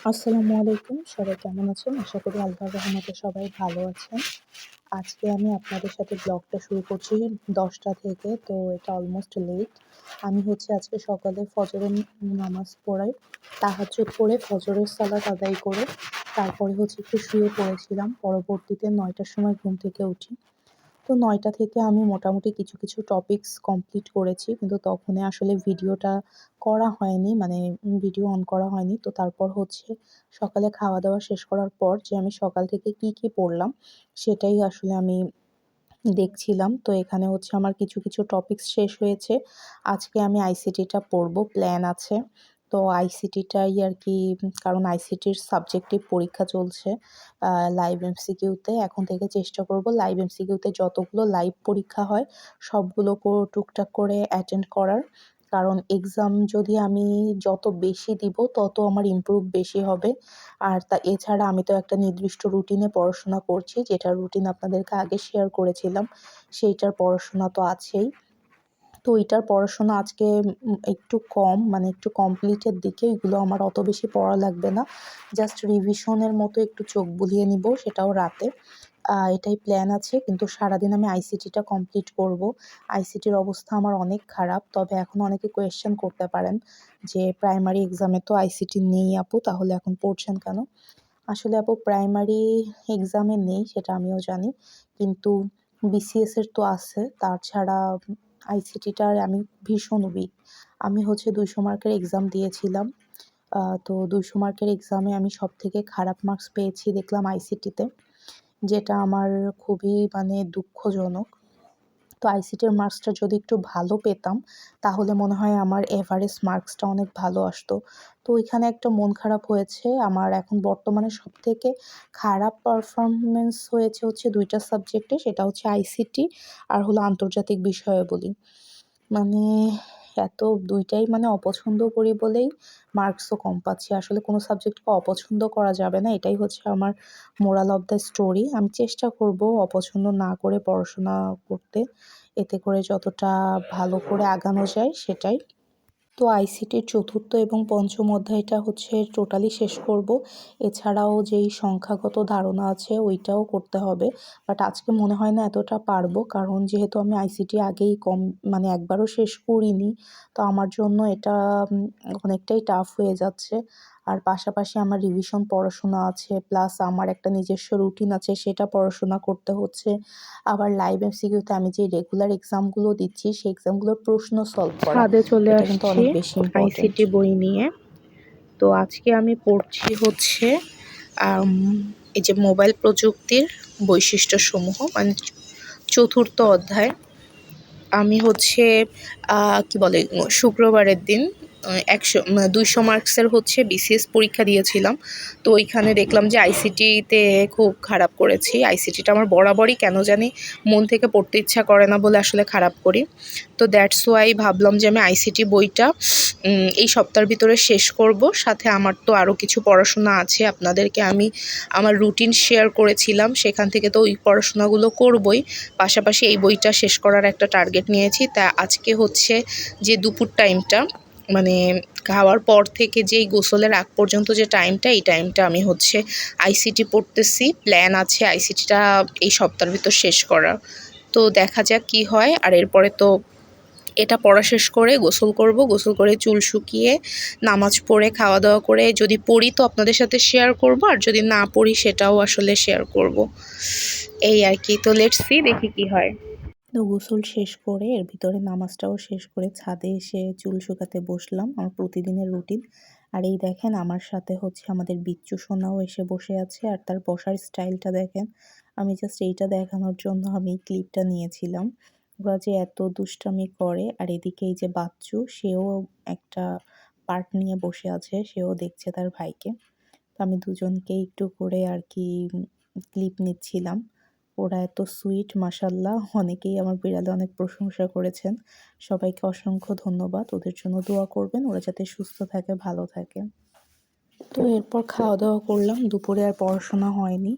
আসসালামু আলাইকুম। সবাই কেমন আছেন? আশা করি আল্লাহর রহমতে সবাই ভালো আছেন। আজকে আমি আপনাদের সাথে ব্লগটা শুরু করছি দশটা থেকে, তো এটা অলমোস্ট লেট আমি হচ্ছে আজকে সকালে ফজরের নামাজ পড়াই। তাহাজ্জুদ পড়ে ফজরের সালাত আদায় করে, তারপরে হচ্ছে একটু শুয়ে পড়েছিলাম। পরবর্তীতে নয়টার সময় ঘুম থেকে উঠি। তো নয়টা থেকে আমি মোটামুটি কিছু কিছু টপিকস কমপ্লিট করেছি। কিন্তু তখনই আসলে ভিডিওটা করা হয়নি মানে ভিডিও অন করা হয়নি। তো তারপর হচ্ছে সকালে খাওয়া দাওয়া শেষ করার পর যে আমি সকাল থেকে কি কি পড়লাম, সেটাই আসলে আমি দেখছিলাম। তো এখানে হচ্ছে আমার কিছু কিছু টপিকস শেষ হয়েছে। আজকে আমি আইসিটিটা পড়ব প্ল্যান আছে। তো আইসিটিটাই আর কি কারণ আইসিটির সাবজেক্টিভ পরীক্ষা চলছে লাইভ এমসিকিউতে এখন থেকে চেষ্টা করব লাইভ এমসিকিউতে যতগুলো লাইভ পরীক্ষা হয়, সবগুলো টুকটাক করে অ্যাটেন্ড করার। কারণ এক্সাম যদি আমি যত বেশি দিব, তত আমার ইমপ্রুভ বেশি হবে। আর তা, এছাড়া আমি তো একটা নির্দিষ্ট রুটিনে পড়াশোনা করছি, যেটা রুটিন আপনাদেরকে আগে শেয়ার করেছিলাম, সেইটার পড়াশোনা তো আছেই। তো ওইটার পড়াশোনা আজকে একটু কম মানে একটু কমপ্লিটের দিকে, এগুলো আমার অত বেশি পড়া লাগবে না। জাস্ট রিভিশনের মতো একটু চোখ বুলিয়ে নিব, সেটাও রাতে। এটাই প্ল্যান আছে, কিন্তু সারাদিন আমি আইসিটিটা কমপ্লিট করব। আইসিটির অবস্থা আমার অনেক খারাপ, তবে এখন অনেকে কোয়েশ্চেন করতে পারেন যে, প্রাইমারি এক্সামে তো আইসিটি নেই আপু, তাহলে এখন পড়ছেন কেন? আসলে আপু, প্রাইমারি এক্সামে নেই, সেটা আমিও জানি, কিন্তু বিসিএসের তো আছে তাছাড়া আইসিটিটার আমি ভীষণ উইক আমি হচ্ছে দুইশো মার্কের এক্সাম দিয়েছিলাম। তো দুইশো মার্কের এক্সামে আমি সব থেকে খারাপ মার্কস পেয়েছি দেখলাম আইসিটিতে যেটা আমার খুবই মানে দুঃখজনক। তো আইসিটির মার্কসটা যদি একটু ভালো পেতাম, তাহলে মনে হয় আমার এভারেজ মার্কসটা অনেক ভালো আসতো। তো ওইখানে একটা মন খারাপ হয়েছে, আমার এখন বর্তমানে সব থেকে খারাপ পারফরমেন্স হয়েছে হচ্ছে দুইটা সাবজেক্টে সেটা হচ্ছে আইসিটি আর হলো আন্তর্জাতিক বিষয়াবলী মানে এত দুইটাই মানে অপছন্দ করি বলেই মার্কসও কম পাচ্ছি। আসলে কোনো সাবজেক্টকে অপছন্দ করা যাবে না, এটাই হচ্ছে আমার মোরাল অফ দ্য স্টোরি আমি চেষ্টা করব অপছন্দ না করে পড়াশোনা করতে, এতে করে যতটা ভালো করে আগানো যায় সেটাই। তো আইসিটির চতুর্থ এবং পঞ্চম অধ্যায়টা হচ্ছে টোটালি শেষ করব। এছাড়াও যেই সংখ্যাগত ধারণা আছে ওইটাও করতে হবে। বাট আজকে মনে হয় না এতটা পারব কারণ যেহেতু আমি আইসিটি আগেই কম মানে একবারও শেষ করিনি, তো আমার জন্য এটা অনেকটাই টাফ হয়ে যাচ্ছে। আর পাশাপাশি আমার রিভিশন পড়াশোনা আছে প্লাস আমার একটা নিজস্ব রুটিন আছে সেটা পড়াশোনা করতে হচ্ছে। আবার লাইভ এমসিকিউতে আমি যে রেগুলার এক্সামগুলো দিচ্ছি সেই এক্সামগুলোর প্রশ্ন সলভ করা। ছাদে চলে আসছি অনেক বেশি আইসিটি বই নিয়ে। তো আজকে আমি পড়ছি হচ্ছে এই যে মোবাইল প্রযুক্তির বৈশিষ্ট্যসমূহ মানে চতুর্থ অধ্যায়। আমি হচ্ছে কি বলে শুক্রবারের দিন একশো দুইশো মার্কসের হচ্ছে বিসিএস পরীক্ষা দিয়েছিলাম। তো ওইখানে দেখলাম যে আইসিটিতে খুব খারাপ করেছি। আইসিটিটা আমার বরাবরই কেন জানি মন থেকে পড়তে ইচ্ছা করে না বলে আসলে খারাপ করি। তো দ্যাটস ওয়াই ভাবলাম যে আমি আইসিটি বইটা এই সপ্তাহের ভিতরে শেষ করব। সাথে আমার তো আরও কিছু পড়াশোনা আছে, আপনাদেরকে আমি আমার রুটিন শেয়ার করেছিলাম। সেখান থেকে তো ওই পড়াশোনাগুলো করবই। পাশাপাশি এই বইটা শেষ করার একটা টার্গেট নিয়েছি। তা আজকে হচ্ছে যে দুপুর টাইমটা মানে খাওয়ার পর থেকে যেই গোসলের আগ পর্যন্ত যে টাইমটা এই টাইমটা আমি হচ্ছে আইসিটি পড়তেছি। প্ল্যান আছে আইসিটিটা এই সপ্তাহের ভিতর শেষ করা তো দেখা যাক কি হয়। আর এরপরে তো এটা পড়া শেষ করে গোসল করব। গোসল করে চুল শুকিয়ে, নামাজ পড়ে খাওয়া দাওয়া করে যদি পড়ি তো আপনাদের সাথে শেয়ার করব। আর যদি না পড়ি সেটাও আসলে শেয়ার করব। এই আর কি। তো লেটস সি দেখি কি হয়। তো গোসল শেষ করে, এর ভিতরে নামাজটাও শেষ করে ছাদে এসে চুল শুকাতে বসলাম আমার প্রতিদিনের রুটিন। আর এই দেখেন আমার সাথে হচ্ছে আমাদের বিচ্ছু সোনাও এসে বসে আছে আর তার বসার স্টাইলটা দেখেন। আমি জাস্ট এইটা দেখানোর জন্য আমি ক্লিপটা নিয়েছিলাম। ওরা যে এত দুষ্টামি করে আর এদিকে এই যে বাচ্চু, সেও একটা পার্ট নিয়ে বসে আছে, সেও দেখছে তার ভাইকে। তো আমি দুজনকে একটু করে আর কি ক্লিপ নিচ্ছিলাম। ওরা এত সুইট মাসাল্লাহ অনেকেই আমার বিড়ালে অনেক প্রশংসা করেছেন। সবাইকে অসংখ্য ধন্যবাদ। ওদের জন্য দোয়া করবেন। ওরা যাতে সুস্থ থাকে, ভালো থাকে। তো এরপর খাওয়া দাওয়া করলাম। দুপুরে আর পড়াশোনা হয়নি।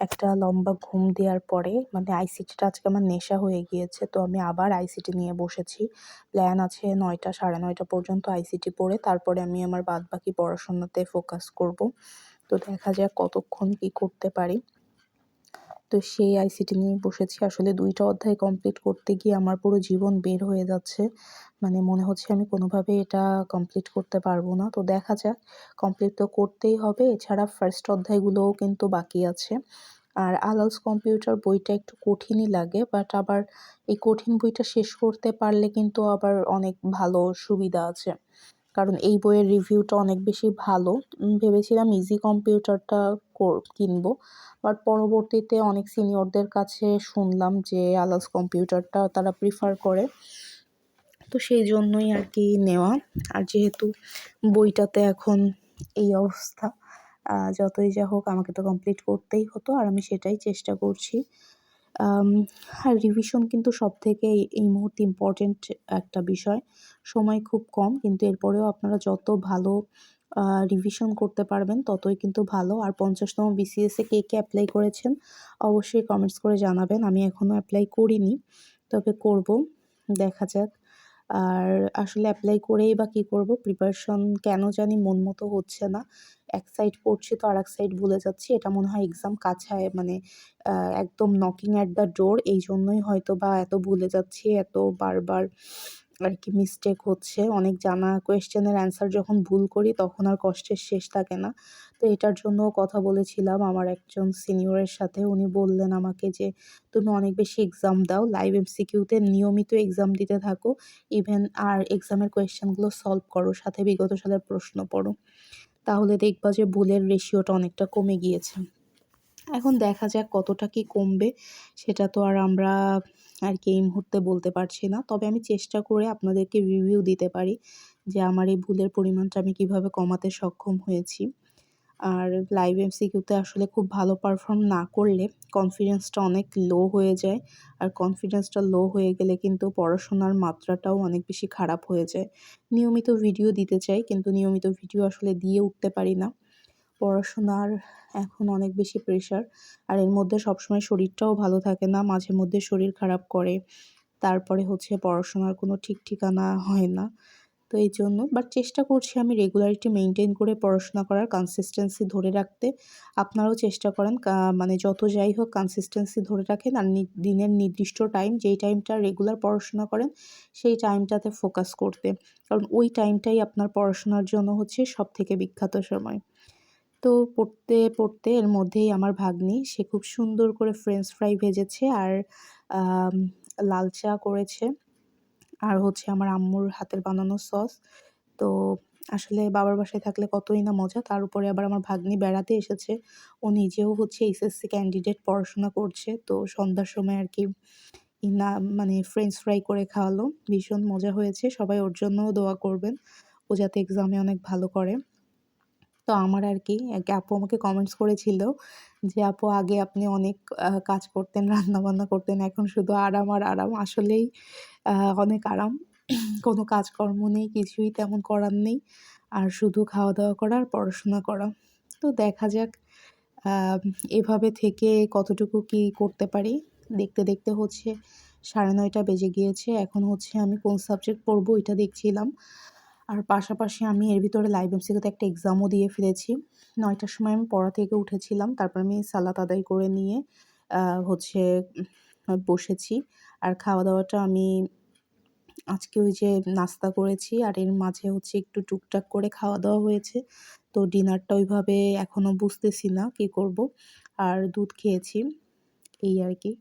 একটা লম্বা ঘুম দেওয়ার পরে মানে আইসিটিটা আজকে আমার নেশা হয়ে গিয়েছে, তো আমি আবার আইসিটি নিয়ে বসেছি। প্ল্যান আছে নয়টা, সাড়ে নয়টা পর্যন্ত আইসিটি পড়ে, তারপরে আমি আমার বাদবাকি পড়াশোনাতে ফোকাস করব। তো দেখা যাক কতক্ষণ কী করতে পারি। তো সেই আইসিটি নিয়ে বসেছি। আসলে দুইটা অধ্যায় কমপ্লিট করতে গিয়ে আমার পুরো জীবন বের হয়ে যাচ্ছে। মানে মনে হচ্ছে আমি কোনোভাবে এটা কমপ্লিট করতে পারব না। তো দেখা যাক কমপ্লিট তো করতেই হবে। এছাড়া ফার্স্ট অধ্যায়গুলোও কিন্তু বাকি আছে। আর আলাউস কম্পিউটার বইটা একটু কঠিনই লাগে বাট আবার এই কঠিন বইটা শেষ করতে পারলে কিন্তু আবার অনেক ভালো সুবিধা আছে। কারণ এই বইয়ের রিভিউটা অনেক বেশি ভালো। ভেবেছিলাম ইজি কম্পিউটারটা কিনবো। বাট পরবর্তীতে অনেক সিনিয়রদের কাছে শুনলাম যে আলাস কম্পিউটারটা তারা প্রিফার করে। তো সেই জন্যই আর কি নেওয়া। আর যেহেতু বইটাতে এখন এই অবস্থা যতই যা হোক আমাকে তো কমপ্লিট করতেই হতো। আর আমি সেটাই চেষ্টা করছি। আর রিভিশন কিন্তু সব থেকে এই মুহূর্তে ইম্পর্টেন্ট একটা বিষয়। সময় খুব কম, কিন্তু এরপরেও আপনারা যত ভালো রিভিশন করতে পারবেন, ততই কিন্তু ভালো। আর পঞ্চাশতম বিসিএসে কে কে অ্যাপ্লাই করেছেন, অবশ্যই কমেন্টস করে জানাবেন। আমি এখনও অ্যাপ্লাই করিনি, তবে করব। দেখা যাক। আর আসলে অ্যাপ্লাই করেই বা কী করব? প্রিপারেশন কেন জানি মন মতো হচ্ছে না। এক সাইড পড়ছি তো আর এক সাইড ভুলে যাচ্ছি। এটা মনে হয় এক্সাম কাছায় মানে একদম নকিং অ্যাট দ্য ডোর এই জন্যই হয়তো বা এত ভুলে যাচ্ছি, এত বারবার আর কি মিস্টেক হচ্ছে। অনেক জানা কোয়েশ্চেনের অ্যান্সার যখন ভুল করি তখন আর কষ্টের শেষ থাকে না। তো এটার জন্য কথা বলেছিলাম আমার একজন সিনিয়রের সাথে। উনি বললেন আমাকে যে, তুমি অনেক বেশি এক্সাম দাও। লাইভ এমসিকিউতে নিয়মিত এক্সাম দিতে থাকো। ইভেন আর এক্সামের কোয়েশ্চেনগুলো সলভ করো। সাথে বিগত সালের প্রশ্ন পড়ো। তাহলে দেখবা যে ভুলের রেশিওটা অনেকটা কমে গিয়েছে। এখন দেখা যাক কতটা কি কমবে, সেটা তো আর আমরা আর কি এই মুহূর্তে বলতে পারছি না। তবে আমি চেষ্টা করে আপনাদেরকে রিভিউ দিতে পারি যে আমার এই ভুলের পরিমাণটা আমি কীভাবে কমাতে সক্ষম হয়েছি। আর লাইভ এমসিকিউতে আসলে খুব ভালো পারফর্ম না করলে কনফিডেন্সটা অনেক লো হয়ে যায়। আর কনফিডেন্সটা লো হয়ে গেলে কিন্তু পড়াশোনার মাত্রাটাও অনেক বেশি খারাপ হয়ে যায়। নিয়মিত ভিডিও দিতে চাই, কিন্তু নিয়মিত ভিডিও আসলে দিয়ে উঠতে পারি না। পড়াশোনার এখন অনেক বেশি প্রেশার আর এর মধ্যে সবসময় শরীরটাও ভালো থাকে না, মাঝে মধ্যে শরীর খারাপ করে, তারপরে হচ্ছে পড়াশোনার কোনো ঠিক ঠিকানা হয় না। তো এই জন্য বাট চেষ্টা করছি আমি রেগুলারিটি মেনটেন করে পড়াশোনা করার কনসিস্টেন্সি ধরে রাখতে। আপনারাও চেষ্টা করেন মানে যত যাই হোক কনসিস্টেন্সি ধরে রাখেন, আর দিনের নির্দিষ্ট টাইম যেই টাইমটা রেগুলার পড়াশোনা করেন, সেই টাইমটাতে ফোকাস করতে। কারণ ওই টাইমটাই আপনার পড়াশোনার জন্য হচ্ছে সব থেকে বিখ্যাত সময়। তো পড়তে পড়তে এর মধ্যেই আমার ভাগ্নি, সে খুব সুন্দর করে ফ্রেঞ্চ ফ্রাই ভেজেছে আর লাল চা করেছে। আর হচ্ছে আমার আম্মুর হাতের বানানো সস তো আসলে বাবার বাসায় থাকলে কতই না মজা, তার উপরে আবার আমার ভাগ্নি বেড়াতে এসেছে। ও নিজেও হচ্ছে এইচএসসি ক্যান্ডিডেট পড়াশোনা করছে। তো সন্ধ্যার সময় আর কি না মানে ফ্রেঞ্চ ফ্রাই করে খাওয়ালো। ভীষণ মজা হয়েছে। সবাই ওর জন্যও দোয়া করবেন। ও যাতে এক্সামে অনেক ভালো করে। তো আমার আর কি আপু আমাকে কমেন্টস করেছিল যে, আপু, আগে আপনি অনেক কাজ করতেন, রান্নাবান্না করতেন, এখন শুধু আরাম আর আরাম। আসলেই অনেক আরাম। কোনো কাজকর্ম নেই, কিছুই তেমন করার নেই। আর শুধু খাওয়া দাওয়া করা আর পড়াশোনা করা। তো দেখা যাক এভাবে থেকে কতটুকু কি করতে পারি। দেখতে দেখতে হচ্ছে, সাড়ে নয়টা বেজে গিয়েছে। এখন হচ্ছে আমি কোন সাবজেক্ট পড়ব এটা দেখছিলাম। আর পাশাপাশি আমি এর ভিতরে লাইভ এমসিকিউতে একটা এক্সামও দিয়ে ফেলেছি। নয়টার সময় আমি পড়া থেকে উঠেছিলাম, তারপর আমি সালাত আদায় করে নিয়ে হচ্ছে বসেছি। আর খাওয়া দাওয়াটা আমি আজকে ওই যে নাস্তা করেছি, আর এর মাঝে হচ্ছে একটু টুকটাক করে খাওয়া দাওয়া হয়েছে। তো ডিনারটা ওইভাবে এখনও বুঝতেছি না কী করব। আর দুধ খেয়েছি, এই আর কি।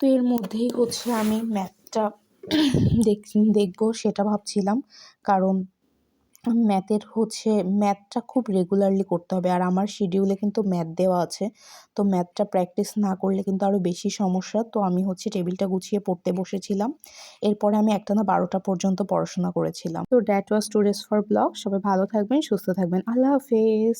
তো এর মধ্যেই হচ্ছে আমি ম্যাথটা দেখ, দেখব, সেটা ভাবছিলাম। কারণ ম্যাথের হচ্ছে, ম্যাথটা খুব রেগুলারলি করতে হবে। আর আমার শিডিউলে কিন্তু ম্যাথ দেওয়া আছে। তো ম্যাথটা প্র্যাকটিস না করলে কিন্তু আরও বেশি সমস্যা। তো আমি হচ্ছে টেবিলটা গুছিয়ে পড়তে বসেছিলাম। এরপরে আমি একটা না বারোটা পর্যন্ত পড়াশোনা করেছিলাম। তো that was today's for blog সবাই ভালো থাকবেন, সুস্থ থাকবেন। আল্লাহ হাফেজ।